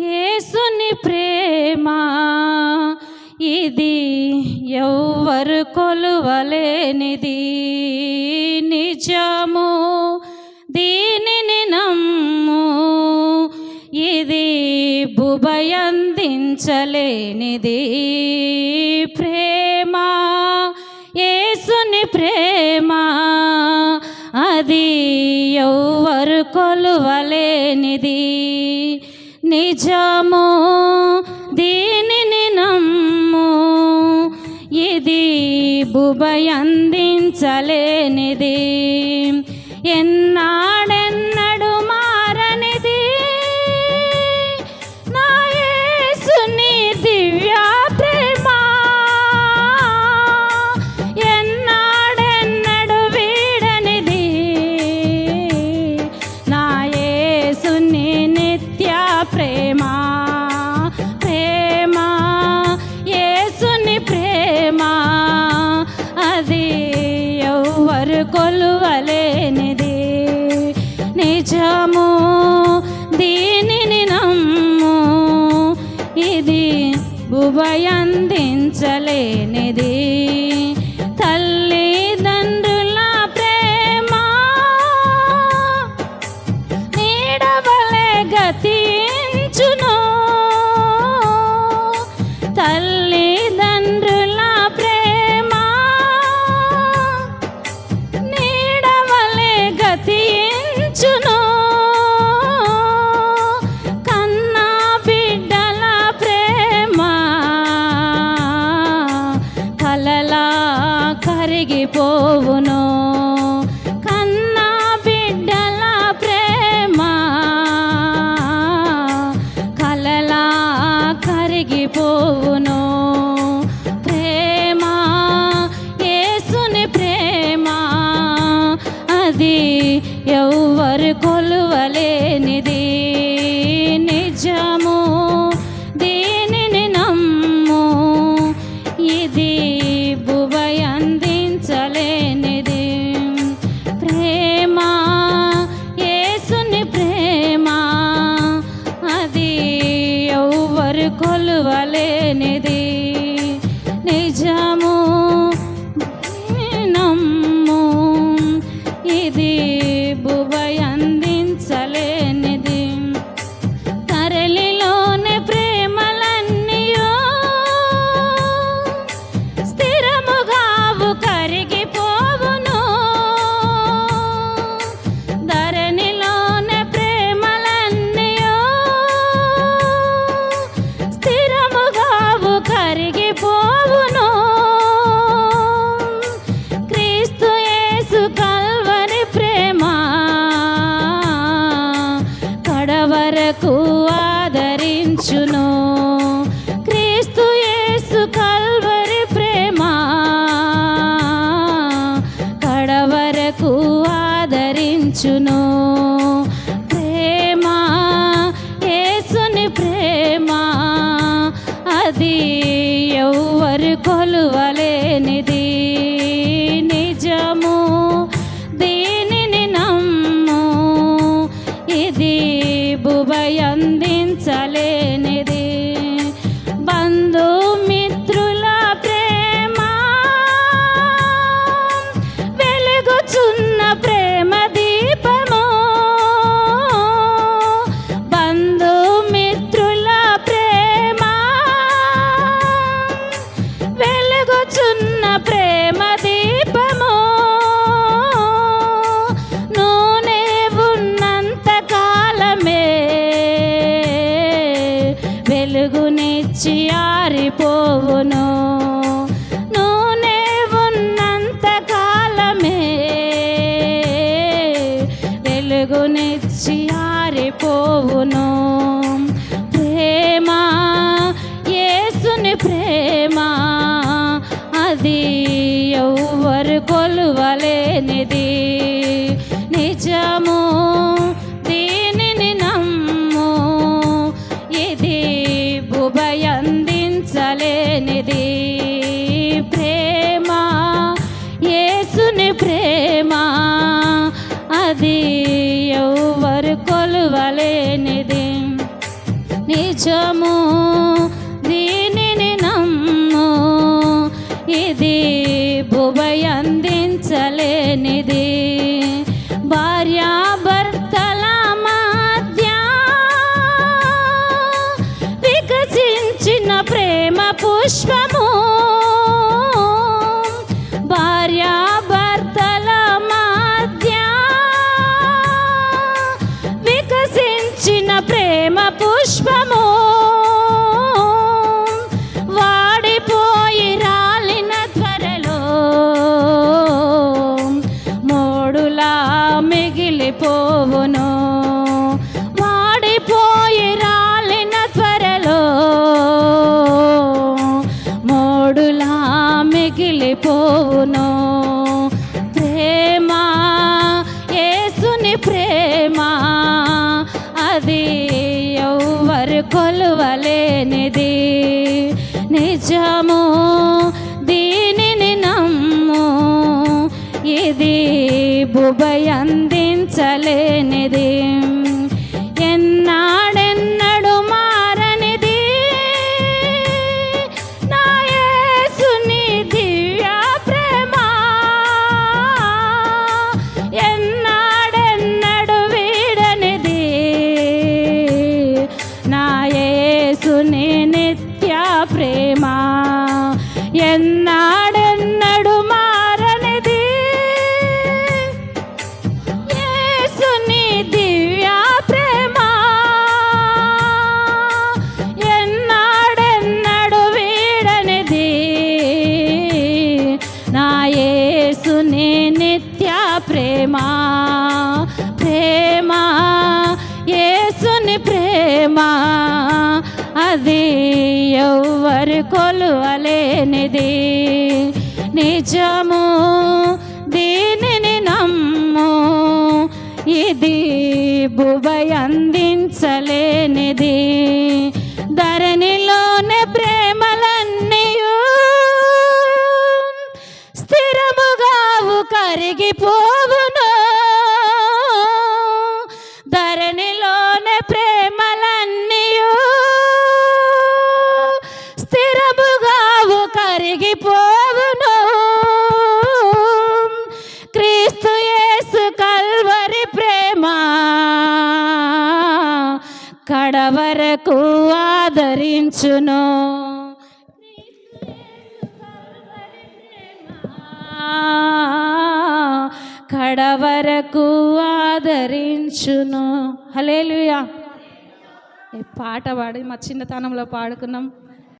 యేసుని ప్రేమ. ఇది ఎవ్వరు కొలువలేనిది. నిజము దీనిని నమ్ము. ఇది భుభయందించలేనిది ప్రేమ యేసుని ప్రేమ. అది ఎవ్వరు కొలువలేనిది. నిజము దీనిని నమ్ము. ఇది భుభయందించలేనిది ఎన్నాడ చలేనిది ভুবন కొలువలేనిది. వెలుగునిచ్చి ఆరిపోవును. నూనె ఉన్నంత కాలమే వెలుగునిచ్చి ఆరిపోవును. నిజము దీనిని నమ్ము. ఇది భువై అందించలేనిది. భార్యాభర్తల మధ్య వికసించిన ప్రేమ పుష్పము నిజము దీనిని నమ్ము. ఇది బుబై అందించలేనిది. ప్రేమ. ఎన్నాడెన్నడు మారనిది? యేసుని దివ్య ప్రేమ. ఎన్నాడెన్నడు వీడనిది? నా యేసుని నిత్య ప్రేమా. ఎవరు కొలువలేనిది. నిజము దీనిని నమ్ము. ఇది బుబై అందించలేనిది. కరిగిపోవును. క్రీస్తు యేసు కల్వరి ప్రేమ. కడవరకు ఆదరించును. కడవరకు ఆదరించును. హలేలుయా ఈ పాట పాడి మా చిన్నతనంలో పాడుకున్నాం.